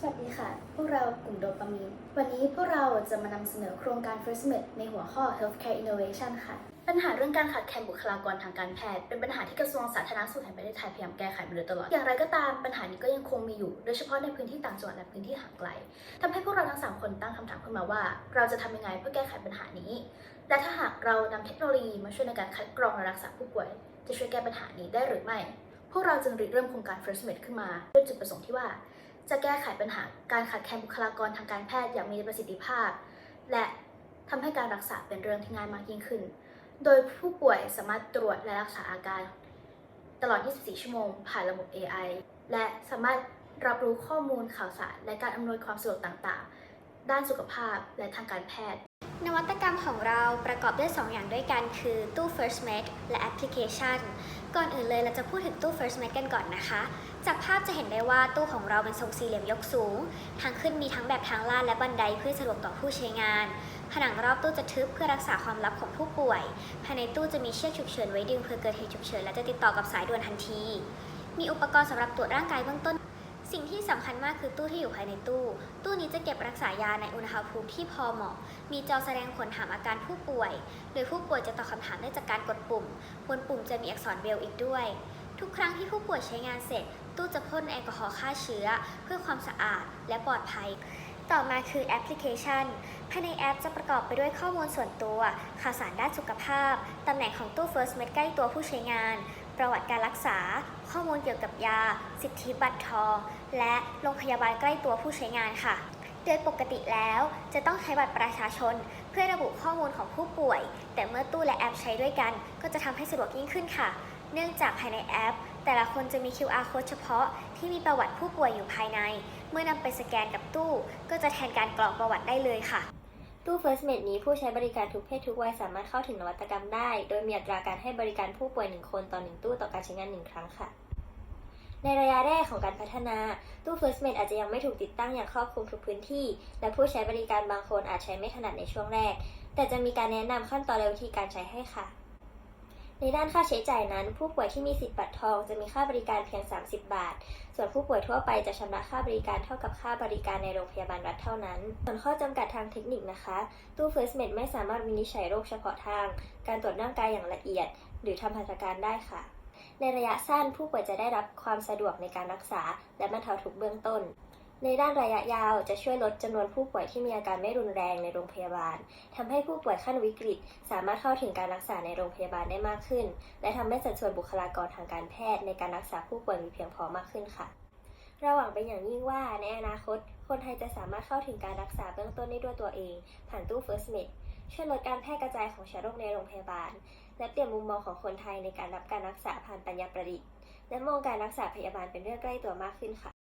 สวัสดีค่ะ พวกเรากลุ่มโดปามีน วันนี้พวกเราจะมานำเสนอโครงการ First Med ในหัวข้อ Healthcare Innovation ค่ะ ปัญหาเรื่องการขาดแคลนบุคลากรทางการแพทย์ เป็นปัญหาที่กระทรวงสาธารณสุขแห่งประเทศไทยพยายามแก้ไขมาโดยตลอด อย่างไรก็ตามปัญหานี้ก็ยังคงมีอยู่ โดยเฉพาะในพื้นที่ต่างจังหวัดและพื้นที่ห่างไกลทำให้พวกเราทั้งสามคนตั้งคำถามขึ้นมาว่า เราจะทำยังไงเพื่อแก้ไขปัญหานี้ และถ้าหากเรานำเทคโนโลยีมาช่วยในการคัดกรองและรักษาผู้ป่วย จะช่วยแก้ปัญหานี้ได้หรือไม่ พวกเราจึงริเริ่มโครงการ First Med ขึ้นมาด้วยจุดประสงค์ที่ว่า จะแก้ไขปัญหาการขาดแคลนบุคลากรทางการแพทย์อย่างมีประสิทธิภาพ และทำให้การรักษาเป็นเรื่องที่ง่ายมากยิ่งขึ้น โดยผู้ป่วยสามารถตรวจและรักษาอาการ ตลอด 24 ชั่วโมง ผ่านระบบ AI และสามารถรับรู้ข้อมูลข่าวสาร และการอำนวยความสะดวกต่างๆ ด้านสุขภาพและทางการแพทย์ นวัตกรรมของเราประกอบด้วย 2 อย่างด้วยกันคือตู้ firstmate และแอปพลิเคชัน ก่อนอื่นเลยเราจะพูดถึงตู้ firstmate กันก่อนนะคะ จากภาพจะเห็นได้ว่าตู้ของเราเป็นทรงสี่เหลี่ยมยกสูง ทางขึ้นมีทั้งแบบทางลาดและบันไดเพื่อสะดวกต่อผู้ใช้งาน ผนังรอบตู้จะทึบเพื่อรักษาความลับของผู้ป่วย ภายในตู้จะมีเชือกฉุกเฉินไว้ดึงเพื่อเกิดเหตุฉุกเฉินและจะติดต่อกับสายด่วนทันที มีอุปกรณ์สำหรับตรวจร่างกายเบื้องต้น สิ่งที่สำคัญมากคือตู้ที่อยู่ภายในตู้ ตู้นี้จะเก็บรักษายาในอุณหภูมิที่พอเหมาะ มีจอแสดงผลถามอาการผู้ป่วย โดยผู้ป่วยจะตอบคำถามได้จากการกดปุ่ม บนปุ่มจะมีอักษรเบลอีกด้วย ทุกครั้งที่ผู้ป่วยใช้งานเสร็จ ตู้จะพ่นแอลกอฮอล์ฆ่าเชื้อ เพื่อความสะอาดและปลอดภัย ต่อมาคือแอปพลิเคชัน ภายในแอปจะประกอบไปด้วยข้อมูลส่วนตัว ข่าวสารด้านสุขภาพ ตำแหน่งของตู้ First Med ใกล้ตัวผู้ใช้งาน ประวัติการรักษา ข้อมูลเกี่ยวกับยา สิทธิบัตรทอง และโรงพยาบาลใกล้ตัวผู้ใช้งานค่ะ โดยปกติแล้วจะต้องใช้บัตรประชาชน เพื่อระบุข้อมูลของผู้ป่วย แต่เมื่อตู้และแอปใช้ด้วยกัน ก็จะทำให้สะดวกยิ่งขึ้นค่ะ เนื่องจากภายในแอป แต่ละคนจะมี QR code เฉพาะ ที่มีประวัติผู้ป่วยอยู่ภายใน เมื่อนำไปสแกนกับตู้ ก็จะแทนการกรอกประวัติได้เลยค่ะ ตู้ First Med นี้ผู้ใช้บริการทุกเพศทุกวัยสามารถเข้าถึงนวัตกรรมได้ โดยมีอัตราการให้บริการผู้ป่วย 1 คนต่อ 1 ตู้ต่อการใช้งาน 1 ครั้งค่ะ ในระยะแรกของการพัฒนา ตู้ First Med อาจจะยังไม่ถูกติดตั้งอย่างครอบคลุมทุกพื้นที่ และผู้ใช้บริการบางคนอาจใช้ไม่ถนัดในช่วงแรก แต่จะมีการแนะนำขั้นตอนและวิธีการใช้ให้ค่ะ ในด้านค่าใช้จ่ายนั้น ผู้ป่วยที่มีสิทธิ์บัตรทองจะมีค่าบริการเพียง 30 บาท ส่วนผู้ป่วยทั่วไปจะชำระค่าบริการเท่ากับค่าบริการในโรงพยาบาลรัฐเท่านั้น ส่วนข้อจำกัดทางเทคนิคนะคะ ตู้ First Med ไม่สามารถวินิจฉัยโรคเฉพาะทาง การตรวจร่างกายอย่างละเอียด หรือทำหัตถการได้ค่ะ ในระยะสั้นผู้ป่วยจะได้รับความสะดวกในการรักษา และบรรเทาทุกข์เบื้องต้น ในด้านระยะยาวจะช่วยลดจำนวนผู้ป่วยที่มีอาการไม่รุนแรงในโรงพยาบาลทำให้ผู้ป่วยขั้นวิกฤต สามารถเข้าถึงการรักษาในโรงพยาบาลได้มากขึ้น และทำให้สัดส่วนบุคลากรทางการแพทย์ในการรักษาผู้ป่วยมีเพียงพอมากขึ้นค่ะเราหวังเป็นอย่างยิ่งว่าในอนาคต คนไทยจะสามารถเข้าถึงการรักษาเบื้องต้นได้ด้วยตัวเอง ผ่านตู้ First Med ช่วยลดการแพร่กระจายของเชื้อโรคในโรงพยาบาล และเปลี่ยนมุมมองของคนไทยในการรับการรักษาผ่านปัญญาประดิษฐ์ และมองการรักษาพยาบาลเป็นเรื่องใกล้ตัวมากขึ้นค่ะ